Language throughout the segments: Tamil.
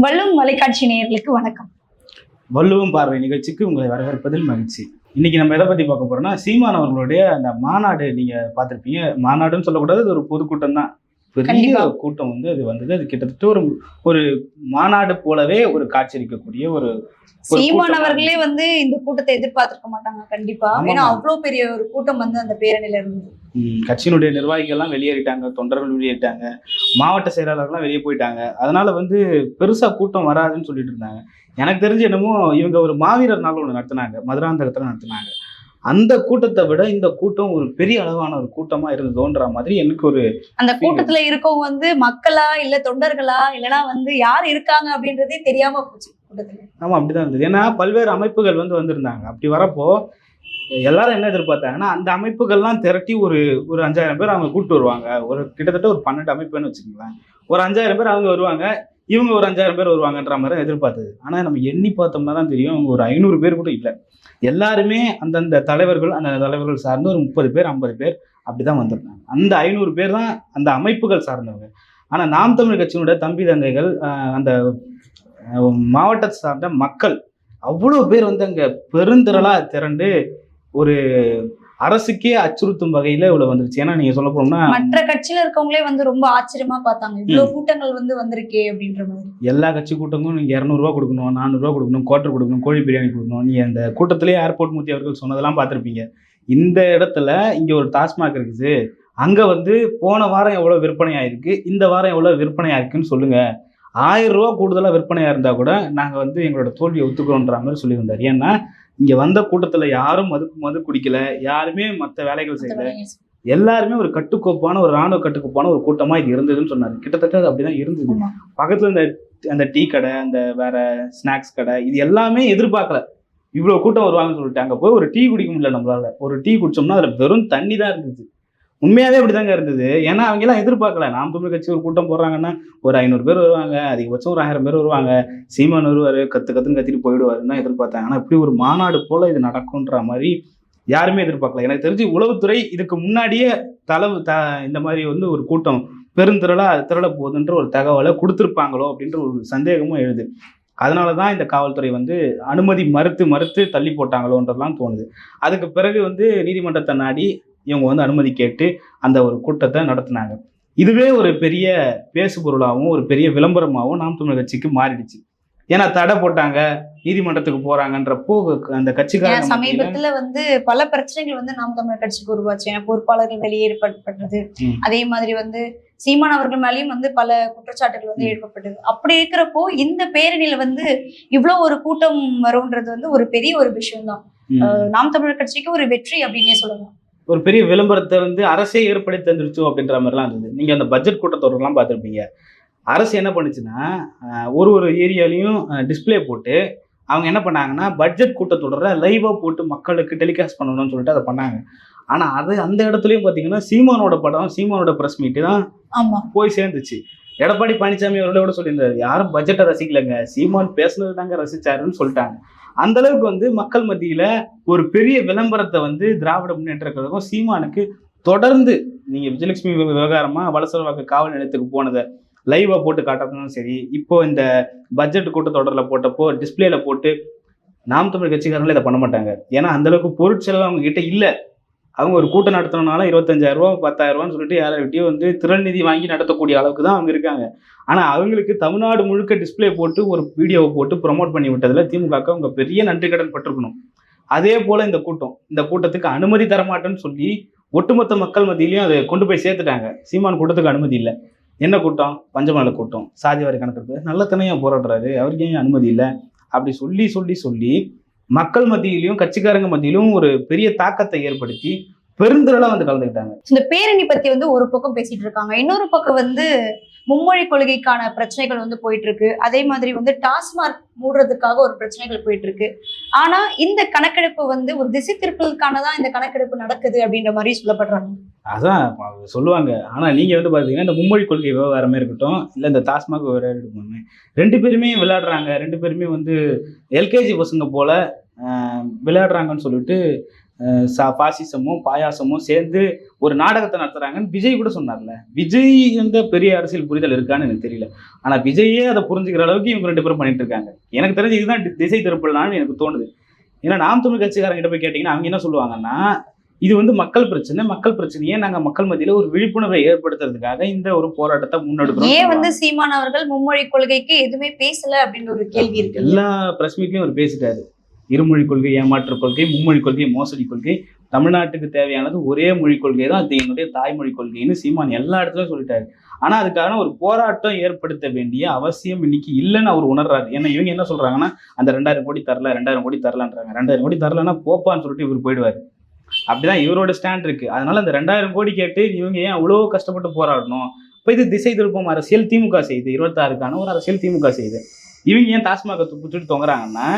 வள்ளுவம் தொலைக்காட்சி நேயர்களுக்கு வணக்கம். வள்ளுவம் பார்வை நிகழ்ச்சிக்கு உங்களை வரவேற்பதில் மகிழ்ச்சி. இன்னைக்கு நம்ம எதை பத்தி பார்க்க போறோம்னா சீமான் அவர்களுடைய அந்த மாநாடு நீங்க பார்த்துருப்பீங்க. மாநாடுன்னு சொல்லக்கூடாது அது ஒரு பொதுக்கூட்டம் தான். பெரிய. கூட்டம் வந்து அது வந்தது. அது கிட்டத்தட்ட ஒரு ஒரு மாநாடு போலவே ஒரு காட்சியளிக்கக்கூடிய ஒரு ஒரு சீமான் அவர்களே வந்து இந்த கூட்டத்தை எதிர்பார்த்திருக்க மாட்டாங்க கண்டிப்பா. ஏன்னா அவ்வளவு பெரிய ஒரு கூட்டம் வந்து அந்த பேரணியில இருந்தது. ம், கட்சியினுடைய நிர்வாகிகள் எல்லாம் வெளியேறிட்டாங்க தொண்டர்கள் வெளியேறிட்டாங்க மாவட்ட செயலாளர்லாம் வெளியே போயிட்டாங்க. அதனால வந்து பெருசா கூட்டம் வராதுன்னு சொல்லிட்டு இருந்தாங்க. எனக்கு தெரிஞ்சு என்னமோ இவங்க ஒரு மாவீரர் நாள் ஒன்று நடத்தினாங்க மதுராந்தகத்துல நடத்தினாங்க. அந்த கூட்டத்தை விட இந்த கூட்டம் ஒரு பெரிய அளவான ஒரு கூட்டமா இருந்ததோன்ற மாதிரி எனக்கு ஒரு அந்த கூட்டத்துல இருக்கவங்க வந்து மக்களா இல்ல தொண்டர்களா இல்லனா வந்து யார் இருக்காங்க அப்படின்றதே தெரியாம போச்சு ஆமா அப்படிதான் இருந்தது. ஏன்னா பல்வேறு அமைப்புகள் வந்து வந்திருந்தாங்க. அப்படி வரப்போ எல்லாரும் என்ன எதிர்பார்த்தாங்கன்னா அந்த அமைப்புகள்லாம் திரட்டி ஒரு ஒரு அஞ்சாயிரம் பேர் அவங்க கூப்பிட்டு வருவாங்க. ஒரு கிட்டத்தட்ட ஒரு பன்னெண்டு அமைப்புன்னு வச்சுக்கோங்களேன். ஒரு அஞ்சாயிரம் பேர் அவங்க வருவாங்க. இவங்க ஒரு அஞ்சாயிரம் பேர் வருவாங்கன்ற மாதிரி எதிர்பார்த்தது. ஆனா நம்ம எண்ணி பார்த்தோம்னா தான் தெரியும். அவங்க ஒரு ஐநூறு பேர் கூட இல்லை. எல்லாருமே அந்தந்த தலைவர்கள் அந்த தலைவர்கள் சார்ந்து ஒரு முப்பது பேர் ஐம்பது பேர் அப்படிதான் வந்திருந்தாங்க. அந்த ஐநூறு பேர் தான் அந்த அமைப்புகள் சார்ந்தவங்க. ஆனா நாம் தமிழ் கட்சியினுடைய தம்பி தங்கைகள் அந்த மாவட்டத்தை சார்ந்த மக்கள் அவ்வளோ பேர் வந்து அங்கே பெருந்திரளாக திரண்டு ஒரு அரசுக்கே அச்சுறுத்தும் வகையில இவ்வளவு வந்துருச்சு. ஏன்னா நீங்க சொல்ல போனோம்னா மற்ற கட்சியில இருக்கவங்களே வந்து ரொம்ப ஆச்சரியமா பார்த்தாங்க. இவ்வளவு கூட்டங்கள் வந்து வந்திருக்கே அப்படின்ற மாதிரி. எல்லா கட்சி கூட்டங்களும் நீங்க இரநூறுவா கொடுக்கணும் நானூறுரூவா கொடுக்கணும் குவார்டர் கொடுக்கணும் கோழி பிரியாணி கொடுக்கணும். நீங்க அந்த கூட்டத்திலேயே ஏர்போர்ட் மூர்த்தி அவர்கள் சொன்னதெல்லாம் பார்த்திருப்பீங்க. இந்த இடத்துல இங்க ஒரு டாஸ்மாக் இருக்குது. அங்க வந்து போன வாரம் எவ்வளவு விற்பனை ஆயிருக்கு இந்த வாரம் எவ்வளவு விற்பனை ஆயிருக்குன்னு சொல்லுங்க. ஆயிரம் ரூபா கூடுதலா விற்பனையா இருந்தா கூட நாங்க வந்து எங்களோட தோல்வியை ஒத்துக்கிறோன்ற மாதிரி சொல்லியிருந்தார். ஏன்னா இங்க வந்த கூட்டத்துல யாரும் மது மது குடிக்கல யாருமே மற்ற வேலைகள் செய்யல. எல்லாருமே ஒரு கட்டுக்கோப்பான ஒரு ராணுவ கட்டுக்கோப்பான ஒரு கூட்டமா இது இருந்ததுன்னு சொன்னாரு. கிட்டத்தட்ட அது அப்படிதான் இருந்தது. பக்கத்துல இந்த அந்த டீ கடை அந்த வேற ஸ்நாக்ஸ் கடை இது எல்லாமே எதிர்பார்க்கல. இவ்வளவு கூட்டம் வருவாங்கன்னு சொல்லிட்டு அங்க போய் ஒரு டீ குடிக்க முடியல நம்மளால. ஒரு டீ குடிச்சோம்னா அதுல வெறும் தண்ணி தான் இருந்துச்சு உண்மையாவே அப்படிதாங்க இருந்தது. ஏன்னா அவங்க எல்லாம் எதிர்பார்க்கல. நாம் தமிழ் கட்சி ஒரு கூட்டம் போடுறாங்கன்னா ஒரு ஐநூறு பேர் வருவாங்க. அதிகபட்சம் ஒரு ஆயிரம் பேர் வருவாங்க. சீமான் வருவார் கத்து கத்துன்னு கத்திட்டு போயிடுவாருன்னு தான் எதிர்பார்த்தாங்க ஆனால் இப்படி ஒரு மாநாடு போல இது நடக்கும்ன்ற மாதிரி யாருமே எதிர்பார்க்கல. எனக்கு தெரிஞ்சு உளவுத்துறை இதுக்கு முன்னாடியே தளவு த இந்த மாதிரி வந்து ஒரு கூட்டம் பெருந்திரளா திரள போகுதுன்ற ஒரு தகவலை கொடுத்துருப்பாங்களோ அப்படின்ற ஒரு சந்தேகமும் எழுது. அதனால தான் இந்த காவல்துறை வந்து அனுமதி மறுத்து மறுத்து தள்ளி போட்டாங்களோன்றதுலாம் தோணுது. அதுக்கு பிறகு வந்து நீதிமன்றத்தை நாடி இவங்க வந்து அனுமதி கேட்டு அந்த ஒரு கூட்டத்தை நடத்தினாங்க. இதுவே ஒரு பெரிய பேசு பொருளாகவும் ஒரு பெரிய விளம்பரமாகவும் நாம் தமிழர் கட்சிக்கு மாறிடுச்சு. ஏன்னா தடை போட்டாங்க நீதிமன்றத்துக்கு போறாங்கன்றப்போ அந்த கட்சிக்காரங்க சமீபத்துல வந்து பல பிரச்சனைகள் வந்து நாம் தமிழர் கட்சிக்கு உருவாச்சு. ஏன்னா பொறுப்பாளர்கள் வெளியேறப்பட்டது ம். அதே மாதிரி வந்து சீமான் அவர்கள் மேலயும் வந்து பல குற்றச்சாட்டுகள் வந்து. எழுப்பப்பட்டது. அப்படி இருக்கிறப்போ இந்த பேரணியில வந்து இவ்வளவு ஒரு கூட்டம் வரும்ன்றது வந்து ஒரு பெரிய ஒரு விஷயம் தான். நாம் தமிழர் கட்சிக்கு ஒரு வெற்றி அப்படின்னே சொல்லலாம். ஒரு பெரிய விளம்பரத்தை வந்து அரசே ஏற்படுத்தி தந்துருச்சோ அப்படின்ற மாதிரிலாம் இருந்தது. நீங்க அந்த பட்ஜெட் கூட்டத்தொடர்லாம் பார்த்துருப்பீங்க. அரசு என்ன பண்ணுச்சுன்னா ஒரு ஒரு ஏரியாலையும் டிஸ்ப்ளே போட்டு அவங்க என்ன பண்ணாங்கன்னா பட்ஜெட் கூட்டத்தொடரை லைவாக போட்டு மக்களுக்கு டெலிகாஸ்ட் பண்ணணும்னு சொல்லிட்டு அதை பண்ணாங்க. ஆனா அது அந்த இடத்துலயும் பார்த்தீங்கன்னா சீமானோட படம் சீமானோட ப்ரெஸ் மீட்டு தான் ஆமா. போய் சேர்ந்துச்சு. எடப்பாடி பழனிசாமி அவர்களே கூட சொல்லியிருந்தாரு யாரும் பட்ஜெட்டை ரசிக்கலைங்க. சீமான் பேசுனது தாங்க ரசிச்சாருன்னு சொல்லிட்டாங்க. அந்த அளவுக்கு வந்து மக்கள் மத்தியில ஒரு பெரிய விளம்பரத்தை வந்து திராவிட முன்னேற்ற கழகம் சீமானுக்கு தொடர்ந்து நீங்க விஜயலட்சுமி விவகாரமா வலசரவாக்க காவல் நிலையத்துக்கு போனதை லைவா போட்டு காட்டுறதும் சரி இப்போ இந்த பட்ஜெட் கூட்டத்தொடரில் போட்டப்போ டிஸ்பிளேல போட்டு நாம் தமிழ் கட்சிக்காரங்களே இதை பண்ண மாட்டாங்க. ஏன்னா அந்த அளவுக்கு பொருட்செலவு அவங்க கிட்ட இல்லை. அவங்க ஒரு கூட்டம் நடத்தணும்னால இருபத்தஞ்சாயிரம் ரூபா சொல்லிட்டு யாரை சொல்லிட்டு வந்து திரள் நிதி வாங்கி நடத்தக்கூடிய அளவுக்கு தான் அவங்க இருக்காங்க. ஆனால் அவங்களுக்கு தமிழ்நாடு முழுக்க டிஸ்பிளே போட்டு ஒரு வீடியோவை போட்டு ப்ரோமோட் பண்ணி விட்டதில் திமுக அவங்க பெரிய நன்றி கடன் பட்டிருக்கணும். அதே போல் இந்த கூட்டம் இந்த கூட்டத்துக்கு அனுமதி தரமாட்டேன்னு சொல்லி ஒட்டுமொத்த மக்கள் மத்தியிலையும் அதை கொண்டு போய் சேர்த்துட்டாங்க. சீமான் கூட்டத்துக்கு அனுமதி இல்லை. என்ன கூட்டம்? பஞ்சமநல கூட்டம். சாதிவாரி கணக்கெடுப்பு. நல்லத்தனையா போராடுறாரு. அவருக்கு ஏன் அனுமதி இல்லை? அப்படி சொல்லி சொல்லி சொல்லி மக்கள் மத்தியிலையும் கட்சிக்காரங்க மத்தியிலும் ஒரு பெரிய தாக்கத்தை ஏற்படுத்தி பெருந்திரளா வந்து கலந்துக்கிட்டாங்க. இந்த பேரணி பத்தி வந்து ஒரு பக்கம் பேசிட்டு இருக்காங்க. இன்னொரு பக்கம் வந்து மும்மொழி கொள்கைக்கான பிரச்சனைகள் வந்து போயிட்டு இருக்கு அதே மாதிரி வந்து டாஸ்மார்க் மூடுறதுக்காக ஒரு பிரச்சனைகள் போயிட்டு இருக்கு ஆனா இந்த கணக்கெடுப்பு வந்து ஒரு திசை திருப்பலுக்கானதான் இந்த கணக்கெடுப்பு நடக்குது அப்படின்ற மாதிரி சொல்லப்படுறாங்க. அதான் சொல்லுவாங்க. ஆனா நீங்க வந்து பாத்தீங்கன்னா இந்த மும்மொழி கொள்கை விவகாரமே இருக்கட்டும் இல்ல இந்த டாஸ்மாக் விவகாரம் இருக்கட்டும் ரெண்டு பேருமே விளையாடுறாங்க. ரெண்டு பேருமே வந்து எல்கேஜி பசங்க போல விளையாடுறாங்கன்னு சொல்லிட்டு பாசிசமும் பாயாசமும் சேர்ந்து ஒரு நாடகத்தை நடத்துறாங்கன்னு விஜய் கூட சொன்னார்ல. விஜய் எந்த பெரிய அரசியல் புரிதல் இருக்கான்னு எனக்கு தெரியல. ஆனா விஜயே அதை புரிஞ்சுக்கிற அளவுக்கு இவங்க ரெண்டு பேரும் பண்ணிட்டு இருக்காங்க. எனக்கு தெரிஞ்சு இதுதான் திசை திருப்பலான்னு எனக்கு தோணுது. ஏன்னா நாம் தமிழ் கட்சிக்காரங்க கிட்ட போய் கேட்டீங்கன்னா அவங்க என்ன சொல்லுவாங்கன்னா இது வந்து மக்கள் பிரச்சனை. மக்கள் பிரச்சனையே நாங்க மக்கள் மத்தியில ஒரு விழிப்புணர்வை ஏற்படுத்துறதுக்காக இந்த ஒரு போராட்டத்தை முன்னெடுக்கிறோம் ஏன் வந்து சீமான் அவர்கள் மும்மொழி கொள்கைக்கு எதுவுமே பேசல அப்படின்ற ஒரு கேள்வி இருக்கு எல்லா பிரஸ் மீட்லயும் அவர் பேசிட்டாரு. இருமொழி கொள்கை ஏமாற்று கொள்கை மும்மொழி கொள்கை மோசடி கொள்கை தமிழ்நாட்டுக்கு தேவையானது ஒரே மொழி கொள்கை தான் அது என்னுடைய தாய்மொழி கொள்கைன்னு சீமான் எல்லா இடத்துலையும் சொல்லிட்டாரு. ஆனால் அதுக்கான ஒரு போராட்டம் ஏற்படுத்த வேண்டிய அவசியம் இன்னைக்கு இல்லைன்னு அவர் உணர்றாரு. ஏன்னா இவங்க என்ன சொல்றாங்கன்னா அந்த ரெண்டாயிரம் கோடி தரல ரெண்டாயிரம் கோடி தரலன்றாங்க. ரெண்டாயிரம் கோடி தரலன்னா போப்பான்னு சொல்லிட்டு இவர் போயிடுவாரு. அப்படிதான் இவரோட ஸ்டாண்ட் இருக்கு. அதனால அந்த ரெண்டாயிரம் கோடி கேட்டு இவங்க ஏன் அவ்வளோ கஷ்டப்பட்டு போராடணும்? இப்போ இது திசை திருப்பம் அரசியல் திமுக செய்யுது. இருபத்தாறுக்கான ஒரு அரசியல் திமுக செய்யுது. இவங்க ஏன் டாஸ்மாக துப்பிச்சுட்டு தொங்குறாங்கன்னா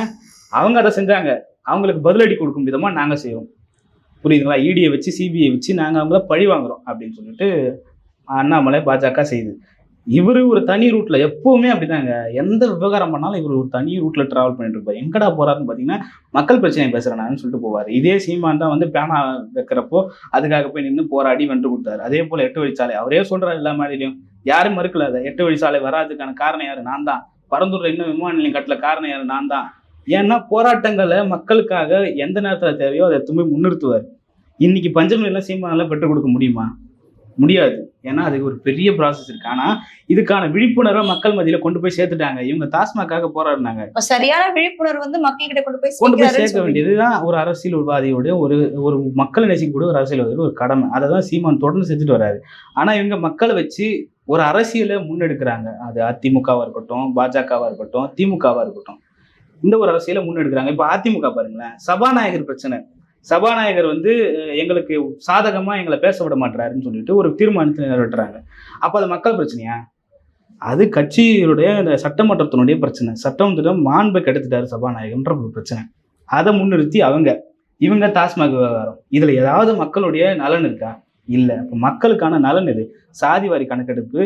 அவங்க அதை செஞ்சாங்க. அவங்களுக்கு பதிலடி கொடுக்கும் விதமாக நாங்கள் செய்வோம். புரியுதுங்களா? இடியை வச்சு சிபிஐ வச்சு நாங்கள் அவங்கள பழி வாங்குறோம் அப்படின்னு சொல்லிட்டு அண்ணாமலை பாஜக செய்யுது இவரு ஒரு தனி ரூட்ல எப்பவுமே அப்படிதாங்க. எந்த விவகாரம் பண்ணாலும் இவர் ஒரு தனி ரூட்ல டிராவல் பண்ணிட்டு இருப்பார். எங்கடா போறாருன்னு பாத்தீங்கன்னா மக்கள் பிரச்சனை பேசுறேன்னு சொல்லிட்டு போவார். இதே சீமான் தான் வந்து பேனா வைக்கிறப்போ அதுக்காக போய் நின்று போராடி வென்று கொடுத்தாரு. அதே போல எட்டு வழிச்சாலை அவரே சொல்றாரு எல்லா மாதிரிலையும் யாரும் மறுக்கல அதை. எட்டு வழிச்சாலை வராதுக்கான காரணம் யாரு? நான் தான். பரந்தூர்ல இன்னும் விமான நிலையம் கட்டல. காரணம் யாரு? நான் தான். ஏன்னா போராட்டங்களை மக்களுக்காக எந்த நேரத்துல தேவையோ அதை எதுவுமே முன்னிறுத்துவார். இன்னைக்கு பஞ்சமில்லாம் சீமானால பெற்றுக் கொடுக்க முடியுமா? முடியாது. ஏன்னா அதுக்கு ஒரு பெரிய ப்ராசஸ் இருக்கு. ஆனா இதுக்கான விழிப்புணர்வை மக்கள் மத்தியில கொண்டு போய் சேர்த்துட்டாங்க. இவங்க டாஸ்மாக்காக போராடினாங்க. சரியான விழிப்புணர்வு வந்து மக்கள் கிட்ட கொண்டு போய் கொண்டு போய் சேர்க்க. வேண்டியதுதான் ஒரு அரசியல்வாதியோட ஒரு ஒரு மக்களை நேசிக்கக்கூடிய ஒரு அரசியல்வாதியோட ஒரு கடமை. அதை தான் சீமான் தொடர்ந்து செஞ்சுட்டு வராரு. ஆனா இவங்க மக்களை வச்சு ஒரு அரசியலை முன்னெடுக்கிறாங்க. அது அதிமுகவா இருக்கட்டும் பாஜகவா இருக்கட்டும் திமுகவா இருக்கட்டும். இந்த ஒரு அரசியலை முன்னெடுக்கிறாங்க. இப்போ அதிமுக பாருங்களேன் சபாநாயகர் பிரச்சனை. சபாநாயகர் வந்து எங்களுக்கு சாதகமாக எங்களை பேச விட மாட்டாருன்னு சொல்லிட்டு ஒரு தீர்மானத்தை நிறைவேற்றுறாங்க. அப்போ அது மக்கள் பிரச்சனையா? அது கட்சியுடைய அந்த சட்டமன்றத்தினுடைய பிரச்சனை. சட்டமன்றம் மாண்பை கெடுத்துட்டாரு சபாநாயகன்ற ஒரு பிரச்சனை. அதை முன்னிறுத்தி அவங்க இவங்க டாஸ்மாக் விவகாரம். இதில் ஏதாவது மக்களுடைய நலன் இருக்கா? இல்லை. இப்போ மக்களுக்கான நலன் இது சாதிவாரி கணக்கெடுப்பு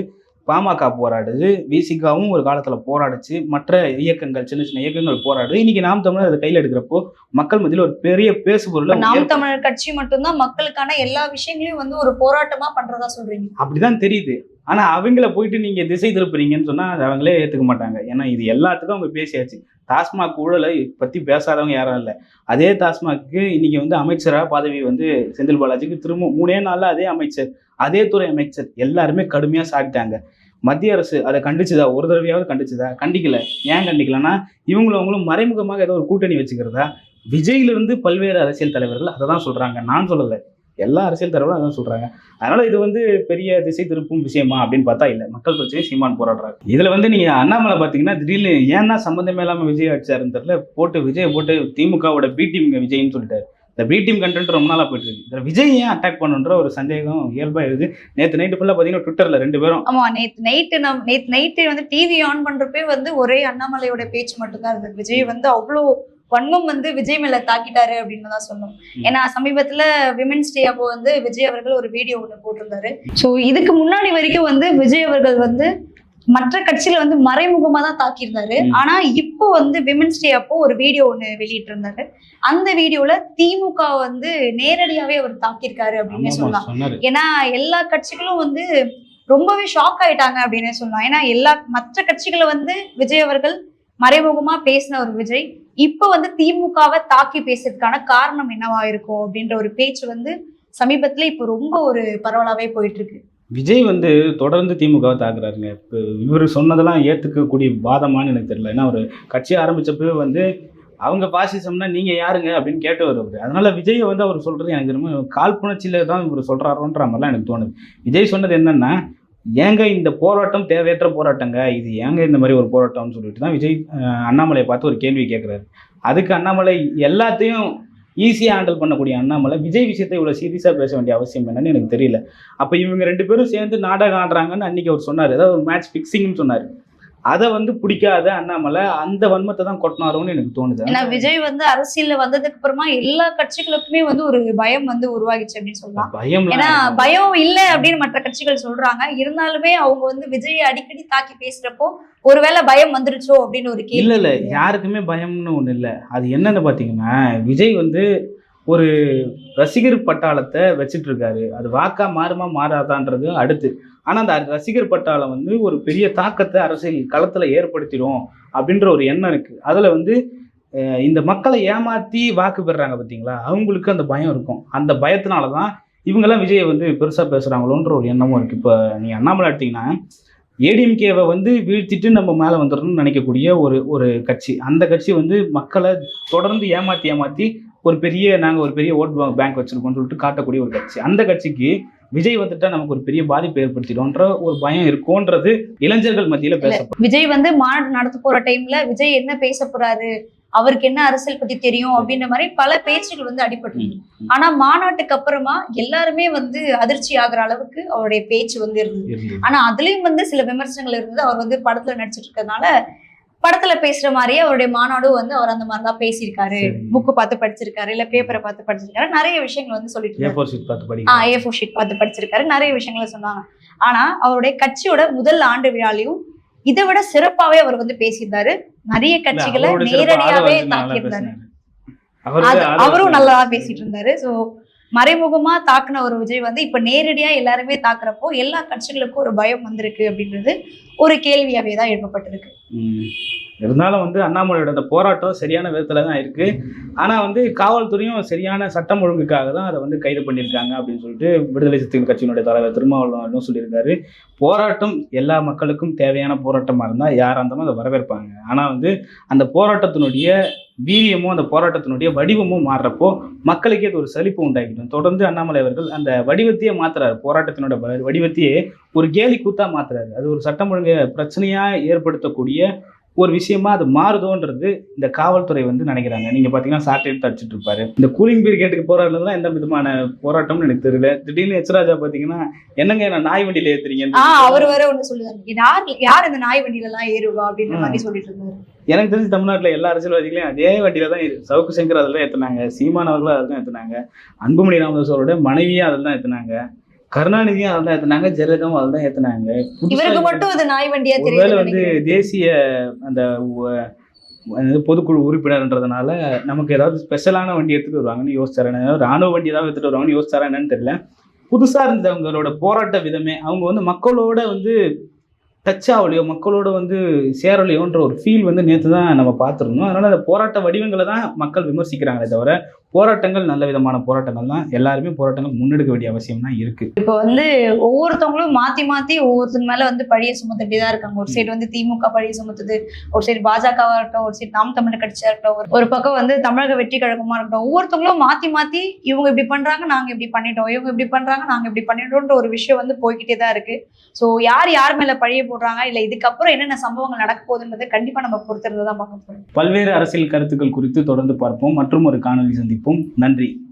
பாமக போராடுது விசிகாவும் ஒரு காலத்துல போராடுச்சு. மற்ற இயக்கங்கள் சின்ன சின்ன இயக்கங்கள் போராடுது. இன்னைக்கு நாம் தமிழர் அதை கையில் எடுக்கிறப்போ மக்கள் மத்தியில் ஒரு பெரிய பேசுபொருளை இப்ப நாம். தமிழர் கட்சி மட்டும்தான் மக்களுக்கான எல்லா விஷயங்களையும் வந்து ஒரு போராட்டமா பண்றதா சொல்றீங்க. அப்படிதான் தெரியுது. ஆனா அவங்கள போயிட்டு நீங்க திசை திருப்புறீங்கன்னு சொன்னா அது அவங்களே ஏத்துக்க மாட்டாங்க. ஏன்னா இது எல்லாத்துக்கும் அவங்க பேசியாச்சு. டாஸ்மாக் ஊழலை பத்தி பேசாதவங்க யாரும் இல்லை. அதே டாஸ்மாக்கு இன்னைக்கு வந்து அமைச்சரா பதவி வந்து செந்தில் பாலாஜிக்கு திரும்ப மூணே நாள்ல அதே அமைச்சர் அதே துறை அமைச்சர் எல்லாருமே கடுமையா சாப்பிட்டாங்க மத்திய அரசு அதை கண்டிச்சுதா? ஒரு தடவையாவது கண்டிச்சுதா? கண்டிக்கல. ஏன் கண்டிக்கலன்னா இவங்களும் அவங்களும் மறைமுகமாக ஏதோ ஒரு கூட்டணி வச்சுக்கிறதா? விஜயிலிருந்து பல்வேறு அரசியல் தலைவர்கள் அதை தான் சொல்கிறாங்க நான் சொல்லலை. எல்லா அரசியல் தலைவரும் அதான் சொல்றாங்க. அதனால இது வந்து பெரிய திசை திருப்பும் விஷயமா அப்படின்னு பார்த்தா இல்லை. மக்கள் பிரச்சனை சீமான் போராடுறாரு. இதுல வந்து நீங்க அண்ணாமலை பாத்தீங்கன்னா திடீர்னு ஏன்னா சம்பந்தமே இல்லாம விஜய் அடிச்சாருன்னு தெரியல போட்டு விஜய் போட்டு திமுகவோட பி டீம் விஜய்னு சொல்லிட்டாரு. இந்த பி டீம் கண்டென்ட் ரொம்ப நாளா போயிட்டு இருக்கு. இதுல விஜய் ஏன் அட்டாக் பண்ணுன்ற ஒரு சந்தேகம் இயல்பா எழுது. நேத்து நைட்டு ஃபுல்லா பாத்தீங்கன்னா ட்விட்டர்ல ரெண்டு பேரும். ஆமா நேத்து நைட்டு நம் நேத்து நைட்டு வந்து டிவி ஆன் பண்றப்பே வந்து ஒரே அண்ணாமலையோட பேச்சு மட்டும்தான் இருந்தது. விஜய் வந்து அவ்வளோ வன்மம் வந்து விஜய் மேல தாக்கிட்டாரு அப்படின்னு தான் சொன்னோம் ஏன்னா சமீபத்துல விமென்ஸ் டே அப்போ வந்து விஜய் அவர்கள் ஒரு வீடியோ ஒன்று போட்டிருந்தாரு. ஸோ இதுக்கு முன்னாடி வரைக்கும் வந்து விஜய் அவர்கள் வந்து மற்ற கட்சியில வந்து மறைமுகமா தான் தாக்கியிருந்தாரு. ஆனா இப்போ வந்து விமென்ஸ் டே அப்போ ஒரு வீடியோ ஒன்று வெளியிட்டு இருந்தாரு அந்த வீடியோல திமுக வந்து நேரடியாவே அவர் தாக்கியிருக்காரு அப்படின்னே சொல்லலாம். ஏன்னா எல்லா கட்சிகளும் வந்து ரொம்பவே ஷாக் ஆயிட்டாங்க அப்படின்னே சொல்லலாம். ஏன்னா எல்லா மற்ற கட்சிகளை வந்து விஜய் அவர்கள் மறைமுகமா பேசின ஒரு விஜய் இப்போ வந்து திமுகவை தாக்கி பேசுறதுக்கான காரணம் என்னவா இருக்கும் அப்படின்ற ஒரு பேச்சு வந்து சமீபத்துல இப்போ ரொம்ப ஒரு பரவலாவே போயிட்டு இருக்கு. விஜய் வந்து தொடர்ந்து திமுகவை தாக்குறாருங்க. இப்போ இவர் சொன்னதெல்லாம் ஏற்றுக்கக்கூடிய வாதமானு எனக்கு தெரியல. ஏன்னா ஒரு கட்சி ஆரம்பித்தப்பவே வந்து அவங்க பாசிசம்னா நீங்கள் யாருங்க? அப்படின்னு கேட்டு வருவார் அதனால் விஜய் வந்து அவர் சொல்கிறது எனக்கு ரொம்ப காழ்ப்புணர்ச்சியில தான் இவர் சொல்கிறாரோன்ற மாதிரிலாம் எனக்கு தோணுது. விஜய் சொன்னது என்னென்னா ஏங்க இந்த போராட்டம் தேவையற்ற போராட்டங்க. இது ஏங்க இந்த மாதிரி ஒரு போராட்டம்னு சொல்லிட்டு தான் விஜய் அண்ணாமலையை பார்த்து ஒரு கேள்வி கேட்குறாரு அதுக்கு அண்ணாமலை எல்லாத்தையும் ஈஸியாக ஹேண்டில் பண்ணக்கூடிய அண்ணாமலை விஜய் விஷயத்தை இவ்வளோ சீரியஸாக பேச வேண்டிய அவசியம் என்னன்னு எனக்கு தெரியல. அப்போ இவங்க ரெண்டு பேரும் சேர்ந்து நாடகம் ஆடுறாங்கன்னு அன்றைக்கி அவர் சொன்னார். ஏதாவது ஒரு மேட்ச் ஃபிக்ஸிங்னு சொன்னார். அதை வந்து பிடிக்காத அண்ணாமலை அந்த வன்மத்தை தான் கொட்டினாரோன்னு எனக்கு தோணுது. ஏன்னா விஜய் வந்து அரசியல்ல வந்ததுக்கு அப்புறமா எல்லா கட்சிகளுக்குமே வந்து ஒரு பயம் வந்து உருவாகிச்சு அப்படின்னு சொல்லலாம். பயம் ஏன்னா பயம் இல்ல அப்படின்னு மற்ற கட்சிகள் சொல்றாங்க. இருந்தாலுமே அவங்க வந்து விஜயை அடிக்கடி தாக்கி பேசுறப்போ ஒருவேளை பயம் வந்துருச்சோ அப்படின்னு ஒரு கேள்வி இல்ல இல்ல. யாருக்குமே பயம்னு ஒண்ணு இல்ல. அது என்னன்னு பாத்தீங்கன்னா விஜய் வந்து ஒரு ரசிகர் பட்டாளத்தை வச்சுட்டு இருக்காரு அது வாக்கா மாறுமா மாறாதான்றது அடுத்து. ஆனால் அந்த ரசிகர் பட்டாளம் வந்து ஒரு பெரிய தாக்கத்தை அரசியல் களத்தில் ஏற்படுத்திடும் அப்படின்ற ஒரு எண்ணம் இருக்குது அதில் வந்து இந்த மக்களை ஏமாற்றி வாக்கு பெறுறாங்க பார்த்தீங்களா அவங்களுக்கு அந்த பயம் இருக்கும். அந்த பயத்தினால தான் இவங்கெல்லாம் விஜயை வந்து பெருசாக பேசுகிறாங்களோன்ற ஒரு எண்ணமும் இருக்குது இப்போ நீங்கள் அண்ணாமலை எடுத்திங்கன்னா ஏடிஎம்கேவை வந்து வீழ்த்திட்டு நம்ம மேலே வந்துடணும்னு நினைக்கக்கூடிய ஒரு ஒரு கட்சி. அந்த கட்சி வந்து மக்களை தொடர்ந்து ஏமாற்றி ஏமாற்றி ஒரு பெரிய நாங்கள் ஒரு பெரிய ஓட் பேங்க் வச்சிருக்கோம்னு சொல்லிட்டு காட்டக்கூடிய ஒரு கட்சி. அந்த கட்சிக்கு விஜய் வந்துட்டா நமக்கு ஒரு பெரிய பாதிப்பு ஏற்படுத்திடும்ன்ற ஒரு பயம் இருக்கும்ன்றது இளைஞர்கள் மத்தியில பேசப்படும். விஜய் வந்து மாநாடு நடத்த போற டைம்ல விஜய் என்ன பேச போறாரு? அவருக்கு என்ன அரசியல் பத்தி தெரியும்? அப்படின்ற மாதிரி பல பேச்சுகள் வந்து அடிபட்டு ஆனா மாநாட்டுக்கு அப்புறமா எல்லாருமே வந்து அதிர்ச்சி ஆகுற அளவுக்கு அவருடைய பேச்சு வந்து இருந்தது. ஆனா அதுலயும் வந்து சில விமர்சனங்கள் இருந்தது. அவர் வந்து படத்துல நடிச்சிட்டு இருக்கறதுனால படத்துல பேசுற மாதிரியே அவருடைய மாநாடும் வந்து அவர் அந்த மாதிரிதான் பேசியிருக்காரு சரி. புக்கு பார்த்து படிச்சிருக்காரு இல்ல பேப்பரை பார்த்து படிச்சிருக்காரு நிறைய விஷயங்கள் வந்து சொல்லிட்டு இருக்காரு. A4 sheet பார்த்து ஆ. ஏ ஃபோர் ஷீட் பார்த்து படிச்சிருக்காரு நிறைய விஷயங்களை சொன்னாங்க ஆனா அவருடைய கட்சியோட முதல் ஆண்டு விழாலையும் இதை விட சிறப்பாவே அவர் வந்து பேசியிருந்தாரு நிறைய கட்சிகளை நேரடியாவே தாக்கியிருந்தாரு அவரும் நல்லா. பேசிட்டு இருந்தாரு சோ மறைமுகமா தாக்குன ஒரு விஜய் வந்து இப்ப நேரடியா எல்லாருமே தாக்குறப்போ எல்லா கட்சிகளுக்கும் ஒரு பயம் வந்திருக்கு அப்படின்றது ஒரு கேள்வியாவே தான் எழுப்பப்பட்டிருக்கு. இருந்தாலும் வந்து அண்ணாமலையோட அந்த போராட்டம் சரியான விதத்தில் தான் இருக்குது ஆனால் வந்து காவல்துறையும் சரியான சட்டம் ஒழுங்குக்காக தான் அதை வந்து கைது பண்ணியிருக்காங்க அப்படின்னு சொல்லிட்டு விடுதலை சிறுத்தைகள் கட்சியினுடைய தலைவர் திருமாவளவனும் சொல்லியிருக்காரு. போராட்டம் எல்லா மக்களுக்கும் தேவையான போராட்டமாக இருந்தால் யாராக இருந்தாலும் அதை வரவேற்பாங்க. ஆனால் வந்து அந்த போராட்டத்தினுடைய வீரியமும் அந்த போராட்டத்தினுடைய வடிவமும் மாறுறப்போ மக்களுக்கே அது ஒரு சலிப்பு உண்டாக்கிடும் தொடர்ந்து அண்ணாமலை அவர்கள் அந்த வடிவத்தையே மாத்துறாரு. போராட்டத்தினோட வ- வடிவத்தையே ஒரு கேலி கூத்தா மாத்துறாரு. அது ஒரு சட்டம் ஒழுங்கு பிரச்சனையா ஏற்படுத்தக்கூடிய ஒரு விஷயமா அது மாறுதோன்றது இந்த காவல்துறை வந்து நினைக்கிறாங்க. நீங்க பாத்தீங்கன்னா சாட்டை எடுத்து அடிச்சிட்டு இருப்பாரு. இந்த கூலிங் பீரியட்டுக்கு போராடுறதுலாம் எந்த விதமான போராட்டம்னு எனக்கு தெரியல. திடீர்னு எச்ராஜா பாத்தீங்கன்னா என்னங்க என்ன நாய் வண்டியில ஏத்துறீங்க அவர் வேற ஒண்ணு சொல்லுவாரு. யார்? யார் இந்த நாய் வண்டியில எல்லாம் ஏறுவா? அப்படின்ற மாதிரி சொல்லிட்டு இருந்தாரு. எனக்கு தெரிஞ்சு தமிழ்நாட்டுல எல்லா அரசியல்வாதிகளையும் அதே வண்டியில தான் சவுக்கு சங்கர் அதில் ஏத்துனாங்க. சீமான் அவர்களும் அதில் தான் ஏத்துனாங்க. அன்புமணி ராமதாஸ் அவரோட மனைவியும் அதில் தான் ஏத்துனாங்க. கருணாநிதியும் அதில் தான் ஏத்துனாங்க ஜெயலலிதாவும் அதில் தான் ஏத்துனாங்க இவருக்கு மட்டும் அது நாய் வண்டியா தெரியுது வந்து தேசிய அந்த பொதுக்குழு உறுப்பினர்ன்றதுனால நமக்கு ஏதாவது ஸ்பெஷலான வண்டி எடுத்துட்டு வருவாங்கன்னு யோசிச்சாரு. ராணுவ வண்டி ஏதாவது எடுத்துட்டு வருவாங்கன்னு யோசிச்சாரா என்னன்னு தெரியல. புதுசா இருந்தவங்களோட போராட்ட விதமே அவங்க வந்து மக்களோட வந்து டச் ஆகலையோ மக்களோட வந்து சேரலையோன்ற ஒரு ஃபீல் வந்து நேற்று தான் நம்ம பார்த்துருந்தோம். அதனால அந்த போராட்ட வடிவங்களை தான் மக்கள் விமர்சிக்கிறாங்களே தவிர போராட்டங்கள் நல்ல விதமான போராட்டங்கள் தான் எல்லாருமே போராட்டங்கள் முன்னெடுக்க வேண்டிய அவசியம் தான் இருக்கு. இப்போ வந்து ஒவ்வொருத்தவங்களும் மாத்தி மாத்தி ஒவ்வொருத்தங்க மேல வந்து பழிய சுமத்திட்டே தான் இருக்காங்க. ஒரு சைடு வந்து திமுக பழிய சுமத்துது ஒரு சைடு பாஜகவா இருக்கட்டும் ஒரு சைடு நாம் தமிழர் கட்சியா இருக்கட்டும் ஒரு- பக்கம் வந்து தமிழக வெற்றி கழகமா இருக்கட்டும் ஒவ்வொருத்தவங்களும் மாத்தி மாத்தி இவங்க இப்படி பண்றாங்க நாங்க இப்படி பண்ணிட்டோம் இவங்க இப்படி பண்றாங்க நாங்க இப்படி பண்ணிட்டோம்ன்ற ஒரு விஷயம் வந்து போய்கிட்டே தான் இருக்கு. சோ யார் யார் மேல பழிய போடுறாங்க இல்ல இதுக்கப்புறம் என்னென்ன சம்பவங்கள் நடக்க போகுதுன்றதை கண்டிப்பா நம்ம பொறுத்திருந்து தான் பார்க்க போறோம். பல்வேறு அரசியல் கருத்துக்கள் குறித்து தொடர்ந்து பார்ப்போம். மற்றும் ஒரு காணொலி சந்திப்போம். நன்றி.